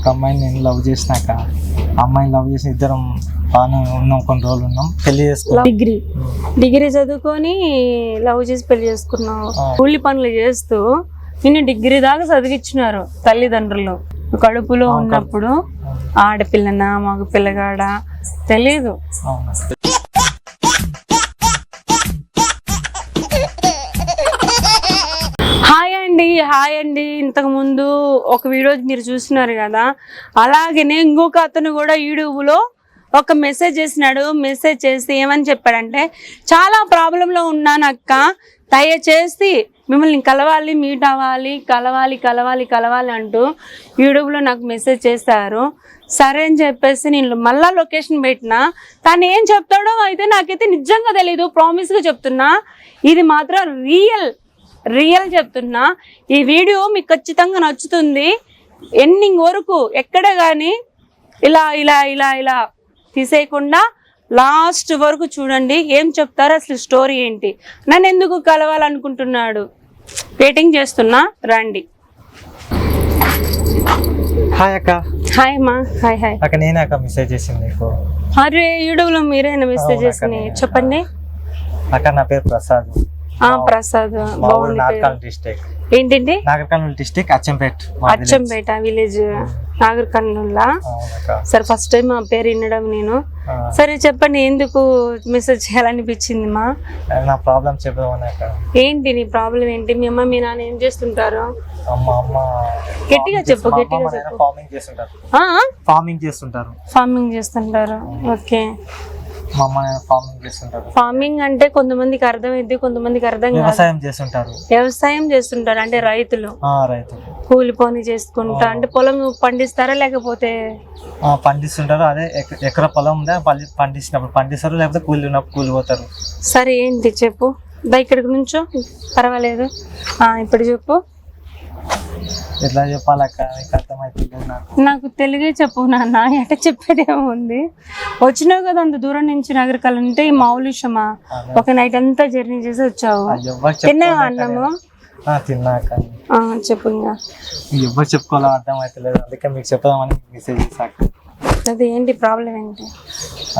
ఒక అమ్మాయిని నేను లవ్ చేసినాక అమ్మాయిని లవ్ చేసి ఇద్దరం బాగానే ఉన్నాం కొన్ని రోజులు ఉన్నాం. పెళ్ళి చేసుకున్నాం. డిగ్రీ. డిగ్రీ చదువుకొని లవ్ చేసి పెళ్ళి చేసుకున్నావు ఆ. కూలి పనులు చేస్తూ నిన్ను డిగ్రీ దాకా చదివించినారు తల్లిదండ్రులు. కడుపులో ఉన్నప్పుడు ఆడపిల్లనా మగ పిల్లగాడా తెలీదు. హాయ్ అండి హాయ్ అండి. ఇంతకుముందు ఒక వీడియో మీరు చూస్తున్నారు కదా అలాగనే ఇంకొక అతను కూడా యూట్యూబ్లో ఒక మెసేజ్ చేసినాడు మెసేజ్ చేసి ఏమని చెప్పాడంటే చాలా ప్రాబ్లంలో ఉన్నాను అక్క దయచేసి మిమ్మల్ని కలవాలి మీట్ అవ్వాలి కలవాలి కలవాలి కలవాలి అంటూ యూట్యూబ్లో నాకు మెసేజ్ చేశారు. సరే అని చెప్పేసి నేను మళ్ళా లొకేషన్ పెట్టిన తను ఏం చెప్తాడో అయితే నాకైతే నిజంగా తెలీదు ప్రామిస్గా చెప్తున్నా. ఇది మాత్రం రియల్ రియల్ చెప్తున్నా. ఈ వీడియో మీకు ఖచ్చితంగా నచ్చుతుంది. ఎండింగ్ వరకు ఎక్కడ కానీ ఇలా ఇలా ఇలా ఇలా తీసేయకుండా లాస్ట్ వరకు చూడండి. ఏం చెప్తారో? అసలు స్టోరీ ఏంటి? నన్ను ఎందుకు కలవాలనుకుంటున్నాడు? వెయిటింగ్ చేస్తున్నా. రండి. హాయ్ అక్క. హాయ్ అమ్మా. హాయ్ హాయ్ అక్క నేనే అక్క మెసేజ్ చేసింది నీకు. అరే యూట్యూబ్లో మీరేనా మెసేజ్ చేసి చెప్పండి. అక్క నా పేరు ప్రసాద్. ప్రసాద్ బాగుంది ఏంటండి? నాగర్కల్ డిస్టిక్ అచ్చంపేట్. అచ్చంపేట విలేజ్ నాగర్ కర్నూలా అవునక్క. సరే ఫస్ట్ టైం మా పేరు వినడం నేను. సరే చెప్పండి ఎందుకు మెసేజ్ చేయాలనిపించింది మా? నా ప్రాబ్లం చెప్దామని అక్క? ఏంటి నీ ప్రాబ్లం ఏంటి? మీ అమ్మ మీ నాన్న ఏం చేస్తుంటారు? గట్టిగా చెప్పు, గట్టిగా చెప్పు. ఫార్మింగ్ చేస్తుంటారు. ఫార్మింగ్ చేస్తుంటారు. ఫార్మింగ్ చేస్తుంటారు. ఓకే. ఫార్మింగ్ అంటే కొంతమందికి అర్థమైంది కొంతమందికి అర్థం వ్యవసాయం చేస్తుంటారు. వ్యవసాయం చేస్తుంటారు అంటే రైతులు. కూలి పని చేసుకుంటా అంటే పొలం పండిస్తారా లేకపోతే? పండిస్తుంటారు అదే ఎక- ఎకరా పొలం ఉందా పండిస్తున్నప్పుడు పండిస్తారు లేకపోతే కూలి ఉన్నప్పుడు కూలి పోతారు? సరే ఏంటి చెప్పు. ఇక్కడికి నుంచో. పర్వాలేదు. ఇప్పుడు చెప్పు. ఎట్లా చెప్పాలక్క? అర్థమవుతుంది నాకు? నాకు తెలుగే చెప్పు నాన్న ఎట చెప్పేదేమో ఉంది. వచ్చినావు కదా అంత దూరం నుంచి నగరికల్ అంటే ఈ మామూలు విషయమా ఒక నైట్ అంతా జర్నీ చేసి వచ్చావు. తిన్నావా అన్నము? తిన్నాక చెప్పు ఇంకా. ఎవ్వరు చెప్పుకోవాలో అర్థం అవుతలేదు అందుకే మీకు చెప్దామని మెసేజ్ చేశాక అది ఏంటి ప్రాబ్లం ఏంటి?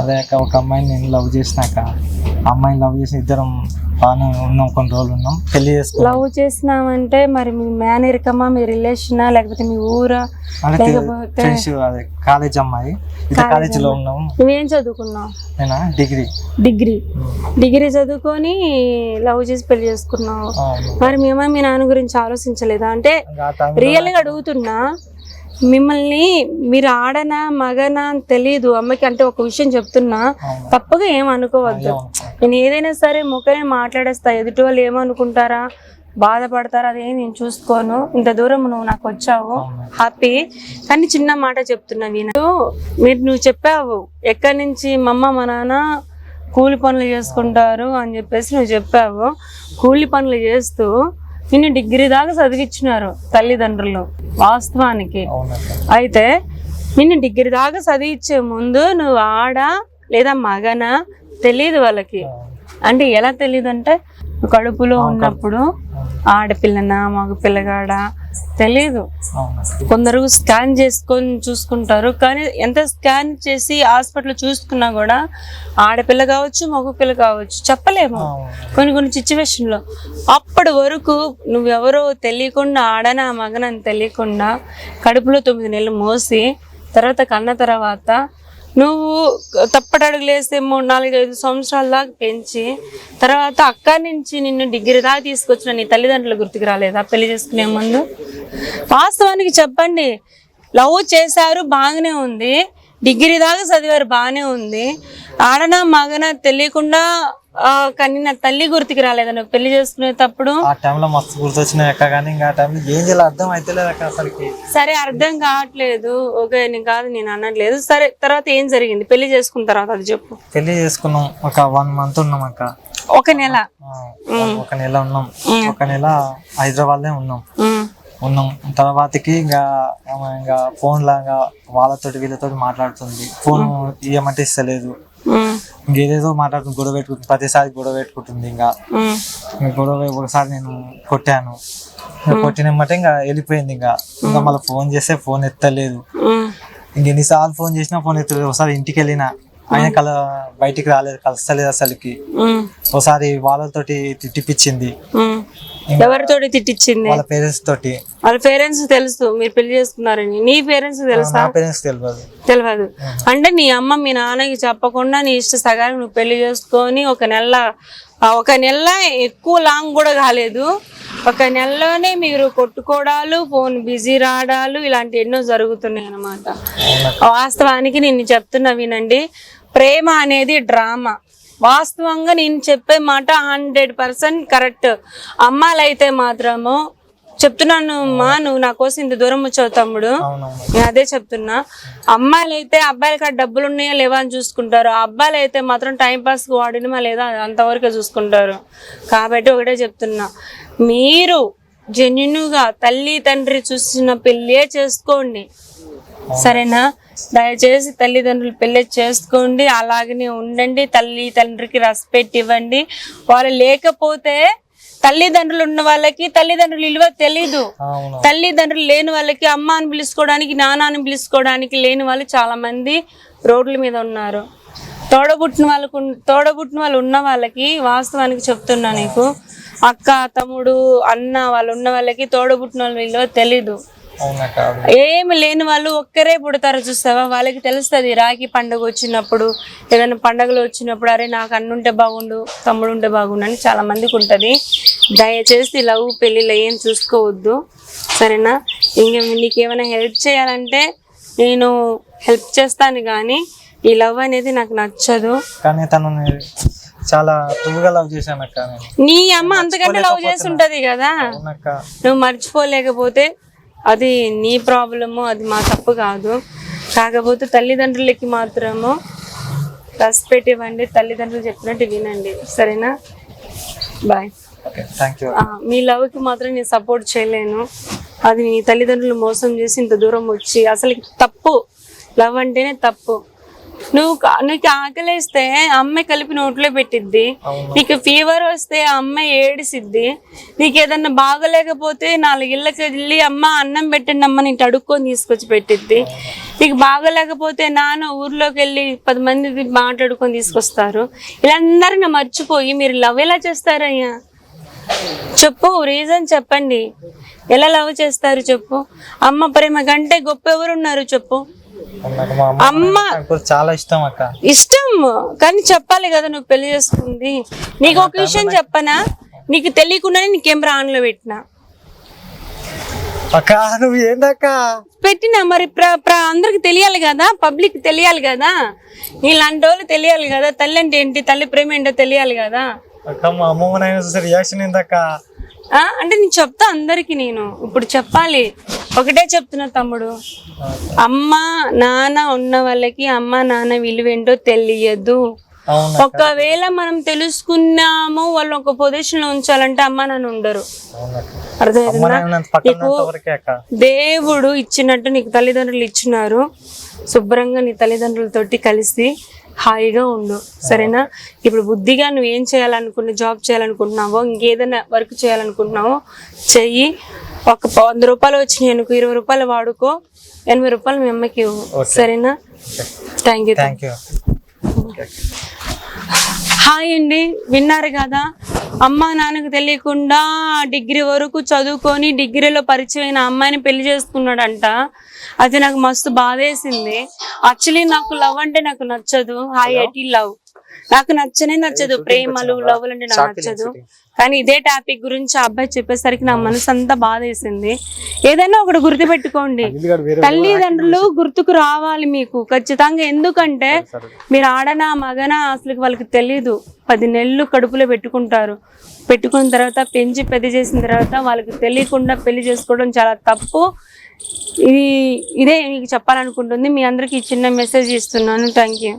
అదే అక్క ఒక అమ్మాయిని నేను లవ్ చేసినాక అమ్మాయిని లవ్ చేసి ఇద్దరం బాగానే ఉన్నాం కొన్ని రోజులు ఉన్నాం. పెళ్ళి చేసుకున్నాం. లవ్ చేసినామంటే మరి మీ మేనరికమా మీ రిలేషనా లేకపోతే మీ ఊరా? అంటే లేకపోతే ఫ్రెండ్స్ అదే కాలేజ్ అమ్మాయి. ఇద్దరు కాలేజీలో ఉన్నాం నువ్వేం చదువుకున్నావు? నేనా? డిగ్రీ. డిగ్రీ. డిగ్రీ చదువుకొని లవ్ చేసి పెళ్ళి చేసుకున్నావు. మరి మీ అమ్మ మీ నాన్న గురించి ఆలోచించలేదా? అంటే టైంలో రియల్గా అడుగుతున్నా మిమ్మల్ని మీరు ఆడనా మగనా అని తెలియదు అమ్మకి అంటే ఒక విషయం చెప్తున్నా. తప్పుగా ఏం అనుకోవద్దు. నేను ఏదైనా సరే ముఖమే మాట్లాడేస్తా. ఎదుటి వాళ్ళు ఏమనుకుంటారా బాధపడతారా అదేం నేను చూసుకోను. ఇంత దూరం నువ్వు నాకు వచ్చావు. హ్యాపీ కానీ చిన్న మాట చెప్తున్నా నేను మీరు నువ్వు చెప్పావు ఎక్కడి నుంచి మా అమ్మ మా నాన్న కూలి పనులు చేసుకుంటారు అని చెప్పేసి నువ్వు చెప్పావు. కూలి పనులు చేస్తూ నిన్ను డిగ్రీ దాకా చదివించినారు తల్లిదండ్రులు వాస్తవానికి. అయితే నిన్ను డిగ్రీ దాకా చదివించే ముందు నువ్వు ఆడ లేదా మగనా తెలియదు వాళ్ళకి. అంటే ఎలా తెలియదు అంటే కడుపులో ఉన్నప్పుడు ఆడపిల్లనా మగ పిల్లగాడా తెలీదు. కొందరు స్కాన్ చేసుకొని చూసుకుంటారు. కానీ ఎంత స్కాన్ చేసి హాస్పిటల్ చూసుకున్నా కూడా ఆడపిల్ల కావచ్చు మగ పిల్ల కావచ్చు చెప్పలేము. కొన్ని కొన్ని సిచ్యువేషన్లో అప్పటి వరకు నువ్వెవరో తెలియకుండా ఆడనా మగనని తెలియకుండా కడుపులో తొమ్మిది నెలలు మోసి తర్వాత కన్న తర్వాత నువ్వు తప్పటడుగులేస్తే మూడు నాలుగైదు సంవత్సరాల దాకా పెంచి తర్వాత అక్కడి నుంచి నిన్ను డిగ్రీ దాకా తీసుకొచ్చిన నీ తల్లిదండ్రులు గుర్తుకు రాలేదా? పెళ్ళి చేసుకునే ముందు? వాస్తవానికి చెప్పండి. లవ్ చేశారు బాగానే ఉంది. డిగ్రీ దాకా చదివారు బాగానే ఉంది. ఆడనా మగన తెలియకుండా కానీ నా తల్లి గుర్తుకు రాలేదా? నువ్వు పెళ్ళి చేసుకునేటప్పుడు? ఆ టైంలో మస్తు గుర్తొచ్చినాయి అక్క కానీ ఇంకా ఆ టైంలో ఏం చేయాలో అర్థం అక్క అసలుకి. సరే అర్థం కావట్లేదు. ఓకే నేను కాదు నేను అనట్లేదు. సరే తర్వాత ఏం జరిగింది? పెళ్ళి చేసుకున్న తర్వాత అది చెప్పు. పెళ్ళి చేసుకున్నాం. ఒక వన్ మంత్ ఉన్నాం అక్క. ఒక నెల. ఒక నెల ఉన్నాం. ఒక నెల హైదరాబాద్ ఉన్నాం. ఉన్నాం. తర్వాతకి ఇంకా ఇంకా ఫోన్ లాగా వాళ్ళతోటి వీళ్ళతోటి మాట్లాడుతుంది. ఫోన్ ఇవ్వమంటే ఇస్తలేదు. ఇంకేదేదో మాట్లాడుతుంది గొడవ పెట్టుకుంటుంది. ప్రతిసారి గొడవ పెట్టుకుంటుంది ఇంకా. గొడవ ఒకసారి నేను కొట్టాను. కొట్టినమ్మటే ఇంకా వెళ్ళిపోయింది ఇంకా. ఇంకా మళ్ళీ ఫోన్ చేస్తే ఫోన్ ఎత్తలేదు. ఇంక ఎన్నిసార్లు ఫోన్ చేసినా ఫోన్ ఎత్తలేదు. ఒకసారి ఇంటికి వెళ్ళిన. ఆయన కల బయటికి రాలేదు కలుస్తలేదు అసలుకి. ఒకసారి వాళ్ళతోటి తిట్టిపిచ్చింది. ఉమ్. ఎవరితోటి తిట్టించింది వాళ్ళ పేరెంట్స్ తోటి. వాళ్ళ పేరెంట్స్ తెలుసు మీరు పెళ్ళి చేసుకున్నారని. నీ పేరెంట్స్ తెలుసా? పేరెంట్స్ తెలియదు తెలియదు అంటే నీ అమ్మ మీ నాన్నకి చెప్పకుండా నీ ఇష్ట సగానికి నువ్వు పెళ్ళి చేసుకొని ఒక నెల ఒక నెల ఎక్కువ లాంగ్ కూడా కాలేదు. ఒక నెలలోనే మీరు కొట్టుకోవడాలు ఫోన్ బిజీ రావడాలు ఇలాంటి ఎన్నో జరుగుతున్నాయి అన్నమాట. వాస్తవానికి నేను చెప్తున్నా వినండి. ప్రేమ అనేది డ్రామా. వాస్తవంగా నేను చెప్పే మాట హండ్రెడ్ పర్సెంట్ కరెక్ట్. అమ్మాయిలైతే మాత్రము చెప్తున్నాను అమ్మా నువ్వు నా కోసం ఇంత దూరం వచ్చావు తమ్ముడు. నేను అదే చెప్తున్నా. అమ్మాయిలు అయితే అబ్బాయిల కాడ డబ్బులు ఉన్నాయా లేవా అని చూసుకుంటారు. అబ్బాయిలు అయితే మాత్రం టైం పాస్ వాడినమా లేదా అంతవరకే చూసుకుంటారు. కాబట్టి ఒకటే చెప్తున్నా. మీరు జెన్యున్గా తల్లి తండ్రి చూసిన పెళ్ళే చేసుకోండి. సరేనా? దయచేసి తల్లిదండ్రులు పెళ్ళి చేసుకోండి అలాగనే ఉండండి తల్లి తండ్రికి రెస్పెక్ట్ ఇవ్వండి. వాళ్ళు లేకపోతే తల్లిదండ్రులు ఉన్న వాళ్ళకి తల్లిదండ్రులు విలువ తెలీదు. తల్లిదండ్రులు లేని వాళ్ళకి అమ్మ అని పిలుచుకోవడానికి నాన్న అని పిలుచుకోవడానికి లేని వాళ్ళు చాలా మంది రోడ్ల మీద ఉన్నారు. తోడబుట్టిన వాళ్ళకు తోడబుట్టిన వాళ్ళు ఉన్న వాళ్ళకి వాస్తవానికి చెప్తున్నా నీకు అక్క తమ్ముడు అన్న వాళ్ళు ఉన్న వాళ్ళకి తోడబుట్టిన వాళ్ళ విలువ తెలీదు. ఏమి లేని వాళ్ళు ఒక్కరే పుడతారు చూస్తావా? వాళ్ళకి తెలుస్తుంది రాఖీ పండుగ వచ్చినప్పుడు ఏదైనా పండుగలు వచ్చినప్పుడు అరే నాకు అన్నుంటే బాగుండు తమ్ముడు ఉంటే బాగుండు అని చాలా మందికి ఉంటుంది. దయచేసి లవ్ పెళ్ళిళ్ళు ఏం చూసుకోవద్దు. సరేనా? ఇంక నీకు ఏమైనా హెల్ప్ చేయాలంటే నేను హెల్ప్ చేస్తాను కానీ ఈ లవ్ అనేది నాకు నచ్చదు. కానీ తను చాలా తువ్వుగా లవ్ చేశాను నీ అమ్మ అంతకంటే లవ్ చేసి ఉంటది కదా? నువ్వు మర్చిపోలేకపోతే అది నీ ప్రాబ్లము అది మా తప్పు కాదు. కాకపోతే తల్లిదండ్రులకి మాత్రము రెస్పెక్ట్ ఇవ్వండి తల్లిదండ్రులు చెప్పినట్టు వినండి. సరేనా? బాయ్ మీ లవ్కి మాత్రం నేను సపోర్ట్ చేయలేను. అది నీ తల్లిదండ్రులు మోసం చేసి ఇంత దూరం వచ్చి అసలు తప్పు. లవ్ అంటేనే తప్పు. నువ్వు నీకు ఆకలేస్తే అమ్మాయి కలిపి నోట్లో పెట్టిద్ది. నీకు ఫీవర్ వస్తే అమ్మాయి ఏడిసిద్ది. నీకు ఏదన్నా బాగలేకపోతే నాలుగు ఇళ్ళకి వెళ్ళి అమ్మ అన్నం పెట్టండి అమ్మ నీకు అడుక్కొని తీసుకొచ్చి పెట్టిద్ది. నీకు బాగలేకపోతే నాన్న ఊర్లోకి వెళ్ళి పది మంది మాట్లాడుకొని తీసుకొస్తారు. వీళ్ళందరిని మర్చిపోయి మీరు లవ్ ఎలా చేస్తారయ్యా? చెప్పు రీజన్ చెప్పండి. ఎలా లవ్ చేస్తారు చెప్పు. అమ్మ ప్రేమ కంటే గొప్ప ఎవరు ఉన్నారు చెప్పు. అమ్మ నాకు చాలా ఇష్టం అక్క. ఇష్టం? కానీ చెప్పాలి కదా నువ్వు పెళ్ళి చేసుకుంది. నీకు ఒక విషయం చెప్పనా? నీకు తెలియకుండానే నీ కెమెరా ఆన్లో పెట్టినా? అక్క నువ్వు ఏందక్క? పెట్టినా మరి? అందరికి తెలియాలి కదా పబ్లిక్ తెలియాలి కదా. నీలాంటి వాళ్ళు తెలియాలి కదా తల్లి అంటే ఏంటి తల్లి ప్రేమ ఏంటో తెలియాలి కదా. అక్క మా అమ్మమ్మ నాయన చూస్తే రియాక్షన్ ఏందక్క? ఆ, అంటే నేను చెప్తా అందరికి నేను. ఇప్పుడు చెప్పాలి. ఒకటే చెప్తున్నా తమ్ముడు. అమ్మ నాన్న ఉన్న వాళ్ళకి అమ్మ నాన్న విలువేంటో తెలియదు. ఒకవేళ మనం తెలుసుకున్నాము వాళ్ళు ఒక పొజిషన్లో ఉంచాలంటే అమ్మ నాన్న ఉండరు. దేవుడు ఇచ్చినట్టు నీకు తల్లిదండ్రులు ఇచ్చినారు. శుభ్రంగా నీ తల్లిదండ్రులతోటి కలిసి హాయిగా ఉండు. సరేనా? ఇప్పుడు బుద్ధిగా నువ్వు ఏం చేయాలనుకున్న జాబ్ చేయాలనుకుంటున్నావో ఇంకేదైనా వర్క్ చేయాలనుకుంటున్నావో చెయ్యి. ఒక వంద రూపాయలు వచ్చినాయి అనుకో ఇరవై రూపాయలు వాడుకో ఎనభై రూపాయలు మీ అమ్మకి ఇవ్వు. సరేనా? Thank you thank you hi అండి విన్నారు కదా? అమ్మ నాన్నకు తెలియకుండా డిగ్రీ వరకు చదువుకొని డిగ్రీలో పరిచయమైన అమ్మాయిని పెళ్ళి చేసుకున్నాడంట. అది నాకు మస్తు బాధేసింది. యాక్చువల్లీ నాకు లవ్ అంటే నాకు నచ్చదు. హాయ్ ఐటీ లవ్ నాకు నచ్చనే నచ్చదు. ప్రేమలు లవ్ అంటే నాకు నచ్చదు. కానీ ఇదే టాపిక్ గురించి ఆ అబ్బాయి చెప్పేసరికి నా మనసు అంతా బాధేసింది ఏదైనా ఒకటి గుర్తుపెట్టుకోండి. వేరే తల్లిదండ్రులు గుర్తుకు రావాలి మీకు. ఖచ్చితంగా ఎందుకంటే మీరు ఆడనా మగనా అసలు వాళ్ళకి తెలీదు. పది నెలలు కడుపులో పెట్టుకుంటారు. పెట్టుకున్న తర్వాత పెంచి పెద్ద చేసిన తర్వాత వాళ్ళకి తెలియకుండా పెళ్ళి చేసుకోవడం చాలా తప్పు. ఇది ఇదే మీకు చెప్పాలనుకుంటుంది. మీ అందరికి చిన్న మెసేజ్ ఇస్తున్నాను. Thank you